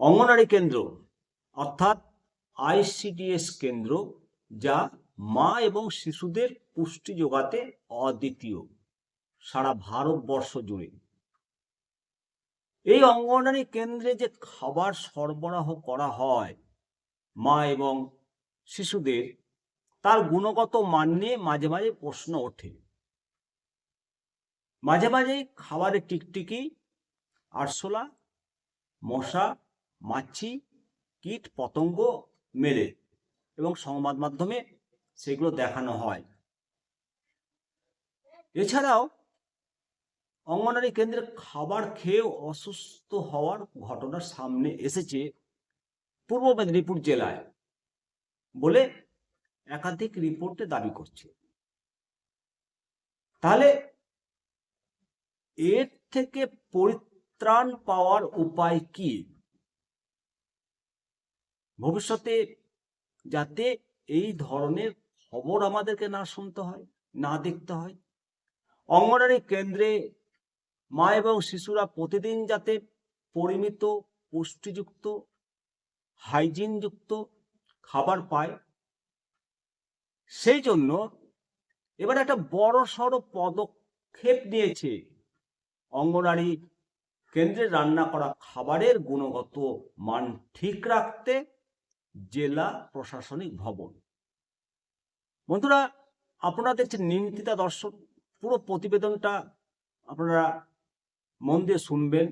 অঙ্গনারী কেন্দ্র, অর্থাৎ আইসিডিএস কেন্দ্র, যা মা এবং শিশুদের পুষ্টি যোগাতে অদ্বিতীয় সারা ভারতবর্ষ জুড়ে। এই অঙ্গনারী কেন্দ্রে যে খাবার সরবরাহ করা হয় মা এবং শিশুদের, তার গুণগত মান নিয়ে মাঝে মাঝে প্রশ্ন ওঠে। মাঝে মাঝে খাবারে টিকটিকি, আরশোলা, মশা মাছি, কীট, পতঙ্গ মেলে এবং সংবাদ মাধ্যমে সেগুলো দেখানো হয়। এছাড়াও অঙ্গনারী কেন্দ্রে খাবার খেয়ে অসুস্থ হওয়ার ঘটনা সামনে এসেছে পূর্ব মেদিনীপুর জেলায় বলে একাধিক রিপোর্টে দাবি করছে। তাহলে এর থেকে পরিত্রাণ পাওয়ার উপায় কি? ভবিষ্যতে যাতে এই ধরনের খবর আমাদেরকে না শুনতে হয়, না দেখতে হয়। অঙ্গনারী কেন্দ্রে মা এবং শিশুরা প্রতিদিন যাতে পরিমিত, পুষ্টিযুক্ত, হাইজিনযুক্ত খাবার পায়, সেই জন্য এবার একটা বড় সড়ো পদক্ষেপ নিয়েছে অঙ্গনারী কেন্দ্রে রান্না করা খাবারের গুণগত মান ঠিক রাখতে জেলা প্রশাসনিক ভবন। বন্ধুরা আপনারা দেখছেন নিমতিতা দর্শন পুরো প্রতিবেদনটা আপনারা মন দিয়ে শুনবেন।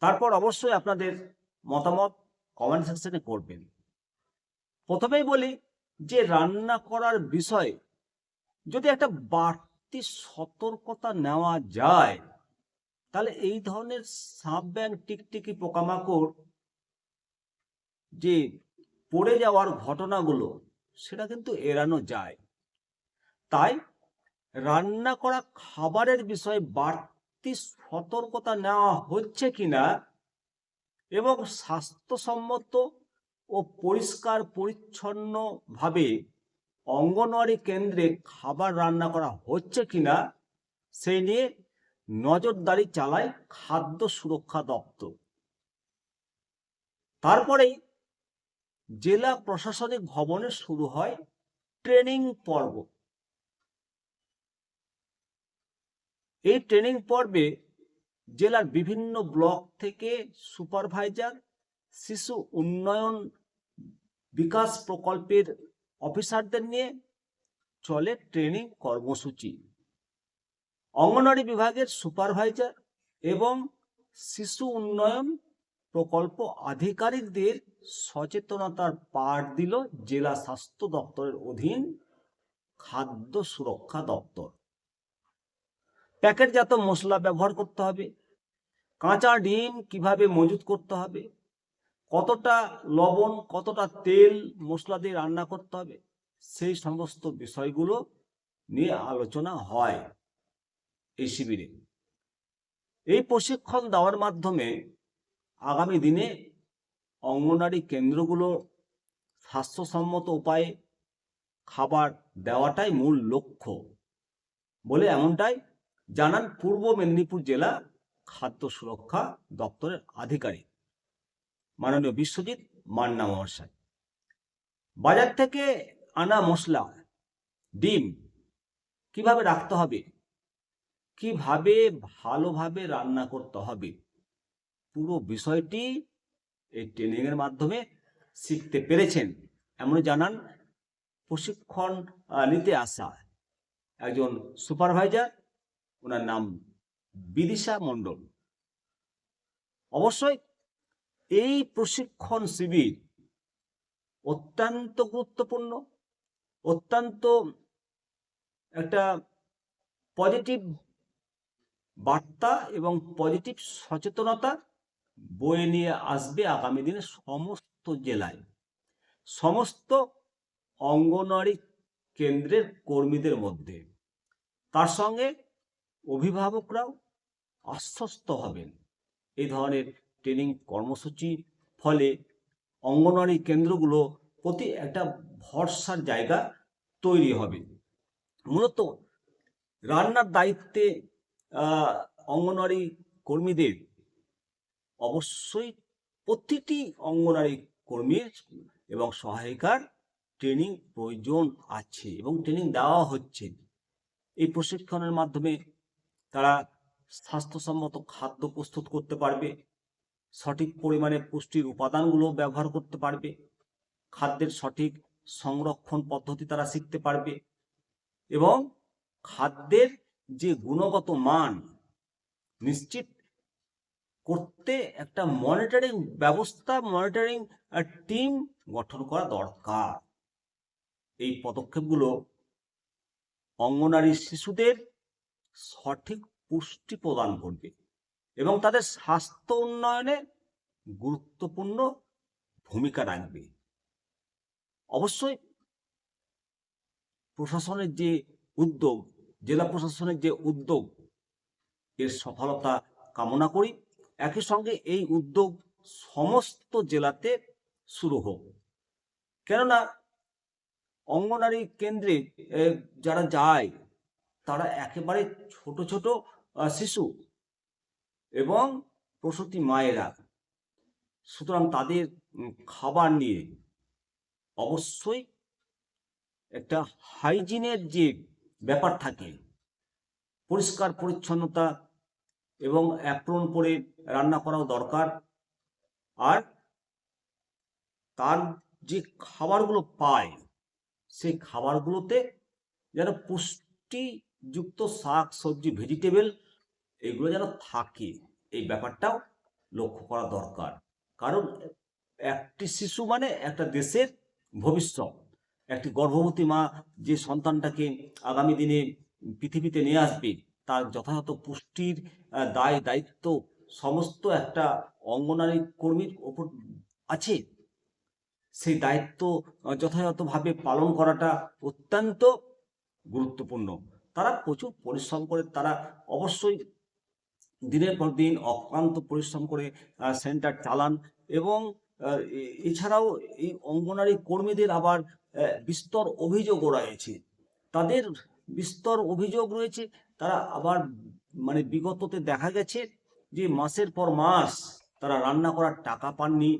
তারপর অবশ্যই আপনাদের মতামত কমেন্ট সেকশনে করবেন। প্রথমেই বলি যে, রান্না করার বিষয়ে যদি একটা বাড়তি সতর্কতা নেওয়া যায়, তাহলে এই ধরনের সাপ ব্যাং টিকটিকি পোকামাকড় যে পড়ে যাওয়ার ঘটনাগুলো, সেটা কিন্তু এড়ানো যায়। তাই রান্না করা খাবারের বিষয়ে বাড়তি সতর্কতা নেওয়া হচ্ছে কিনা এবং স্বাস্থ্যসম্মত ও পরিষ্কার পরিচ্ছন্নভাবে অঙ্গনওয়াড়ি কেন্দ্রে খাবার রান্না করা হচ্ছে কিনা সেই নিয়ে নজরদারি চালায় খাদ্য সুরক্ষা দপ্তর। তারপরেই জেলা প্রশাসনিক ভবনে শুরু হয় ট্রেনিং পর্ব। এই ট্রেনিং পর্বে জেলার বিভিন্ন ব্লক থেকে সুপারভাইজার, শিশু উন্নয়ন বিকাশ প্রকল্পের অফিসারদের নিয়ে চলে ট্রেনিং কর্মসূচি। অঙ্গনওয়াড়ি বিভাগের সুপারভাইজার এবং শিশু উন্নয়ন প্রকল্প আধিকারিকদের সচেতনতার পাঠ দিল জেলা স্বাস্থ্য দপ্তরের অধীন খাদ্য সুরক্ষা দপ্তর। প্যাকেটজাত মশলা ব্যবহার করতে হবে, কাঁচা ডিম কীভাবে মজুত করতে হবে, কতটা লবণ, কতটা তেল মশলা দিয়ে রান্না করতে হবে, সেই সমস্ত বিষয়গুলো নিয়ে আলোচনা হয় এই শিবিরে। এই প্রশিক্ষণ দেওয়ার মাধ্যমে আগামী দিনে অঙ্গনারী কেন্দ্রগুলো স্বাস্থ্যসম্মত উপায়ে খাবার দেওয়াটাই মূল লক্ষ্য বলে এমনটাই জানান পূর্ব মেদিনীপুর জেলা খাদ্য সুরক্ষা দপ্তরের আধিকারিক। মাননীয় বিশ্বজিৎ মান্না মহাশয়। বাজার থেকে আনা মশলা, ডিম কীভাবে রাখতে হবে? কীভাবে ভালোভাবে রান্না করতে হবে? পুরো বিষয়টি এই ট্রেনিং এর মাধ্যমে শিখতে পেরেছেন। এমন জানান প্রশিক্ষণ নিতে আসা একজন সুপারভাইজার ওনার নাম বিদিশা মণ্ডল। অবশ্যই এই প্রশিক্ষণ শিবির অত্যন্ত গুরুত্বপূর্ণ, অত্যন্ত একটা পজিটিভ বার্তা এবং পজিটিভ সচেতনতা বয়ে নিয়ে আসবে আগামী দিনে সমস্ত জেলায়। সমস্ত অঙ্গনওয়াড়ি কেন্দ্রের কর্মীদের মধ্যে। তার সঙ্গে অভিভাবকরাও আশ্বস্ত হবেন। এই ধরনের ট্রেনিং কর্মসূচির ফলে অঙ্গনওয়াড়ি কেন্দ্রগুলো প্রতি একটা ভরসার জায়গা তৈরি হবে। মূলত রান্নার দায়িত্বে অঙ্গনওয়াড়ি কর্মীদের অবশ্যই প্রতিটি অঙ্গনারী কর্মীর এবং সহায়িকার ট্রেনিং প্রয়োজন আছে এবং ট্রেনিং দেওয়া হচ্ছে। এই প্রশিক্ষণের মাধ্যমে তারা স্বাস্থ্যসম্মত খাদ্য প্রস্তুত করতে পারবে, সঠিক পরিমাণে পুষ্টির উপাদানগুলো ব্যবহার করতে পারবে, খাদ্যের সঠিক সংরক্ষণ পদ্ধতি তারা শিখতে পারবে এবং খাদ্যের যে গুণগত মান নিশ্চিত করতে একটা মনিটরিং ব্যবস্থা মনিটরিং টিম গঠন করা দরকার। এই পদক্ষেপগুলো অঙ্গনারী শিশুদের সঠিক পুষ্টি প্রদান করবে এবং তাদের স্বাস্থ্য উন্নয়নে গুরুত্বপূর্ণ ভূমিকা রাখবে। অবশ্যই প্রশাসনের যে উদ্যোগ, জেলা প্রশাসনের যে উদ্যোগ, এর সফলতা কামনা করি। একই সঙ্গে এই উদ্যোগ সমস্ত জেলাতে শুরু হোক। কেননা অঙ্গনারী কেন্দ্রে যারা যায়, তারা একেবারে ছোট ছোট শিশু এবং প্রসূতি মায়েরা। সুতরাং তাদের খাবার নিয়ে অবশ্যই একটা হাইজিনের যে ব্যাপার থাকে পরিষ্কার পরিচ্ছন্নতা এবং অ্যাপ্রন পরে রান্না করাও দরকার। আর তার যে খাবারগুলো পায়, সেই খাবারগুলোতে যেন পুষ্টিযুক্ত শাক, সবজি ভেজিটেবল এগুলো যেন থাকে, এই ব্যাপারটাও লক্ষ্য করা দরকার। কারণ একটি শিশু মানে একটা দেশের ভবিষ্যৎ। একটি গর্ভবতী মা যে সন্তানটাকে আগামী দিনে পৃথিবীতে নিয়ে আসবে তার যথাযথ পুষ্টির দায়, দায়িত্ব সমস্ত একটা অঙ্গনারী কর্মীর ওপর আছে। সেই দায়িত্ব যথাযথভাবে পালন করাটা অত্যন্ত গুরুত্বপূর্ণ। তারা প্রচুর পরিশ্রম করে, তারা অবশ্যই দিনের পর দিন অক্লান্ত পরিশ্রম করে সেন্টার চালান এবং এছাড়াও এই অঙ্গনারী কর্মীদের আবার বিস্তর অভিযোগও রয়েছে। তাদের বিস্তর অভিযোগ রয়েছে তারা আবার মানে বিগততে দেখা গেছে যে মাসের পর মাস তারা রান্না করার টাকা পাননি,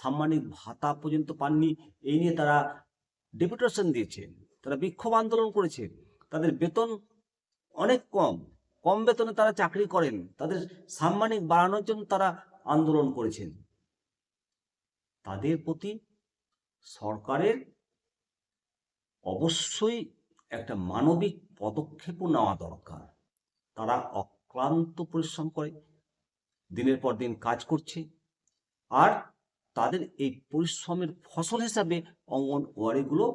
সাম্মানিক ভাতা পর্যন্ত পাননি, এই নিয়ে তারা ডেপুটেশন দিয়েছে, তারা বিক্ষোভ আন্দোলন করেছে, তাদের বেতন অনেক কম কম বেতনে তারা চাকরি করেন, তাদের সাম্মানিক বাড়ানোর জন্য তারা আন্দোলন করেছেন। তাদের প্রতি সরকারের অবশ্যই একটা মানবিক পদক্ষেপও নেওয়া দরকার। তারা অক্লান্ত পরিশ্রম করে, দিনের পর দিন কাজ করছে, আর তাদের এই পরিশ্রমের ফসল হিসাবে অঙ্গনওয়াড়িগুলো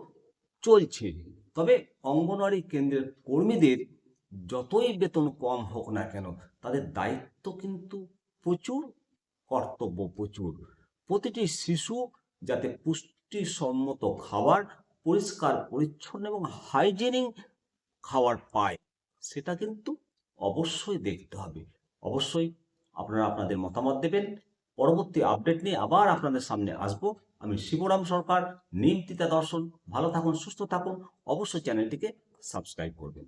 চলছে। তবে অঙ্গনওয়াড়ি কেন্দ্রের কর্মীদের যতই বেতন কম হোক না কেন, তাদের দায়িত্ব কিন্তু প্রচুর, কর্তব্য প্রচুর। প্রতিটি শিশু যাতে পুষ্টিসম্মত খাবার পরিষ্কার, পরিচ্ছন্ন এবং হাইজেনিক খাবার পায়, সেটা কিন্তু অবশ্যই দেখতে হবে। অবশ্যই আপনারা আপনাদের মতামত দেবেন। পরবর্তী আপডেট নিয়ে আবার আপনাদের সামনে আসব। আমি শিবরাম সরকার, নিমতিতা দর্শন। ভালো থাকুন, সুস্থ থাকুন। অবশ্যই চ্যানেলটিকে সাবস্ক্রাইব করবেন।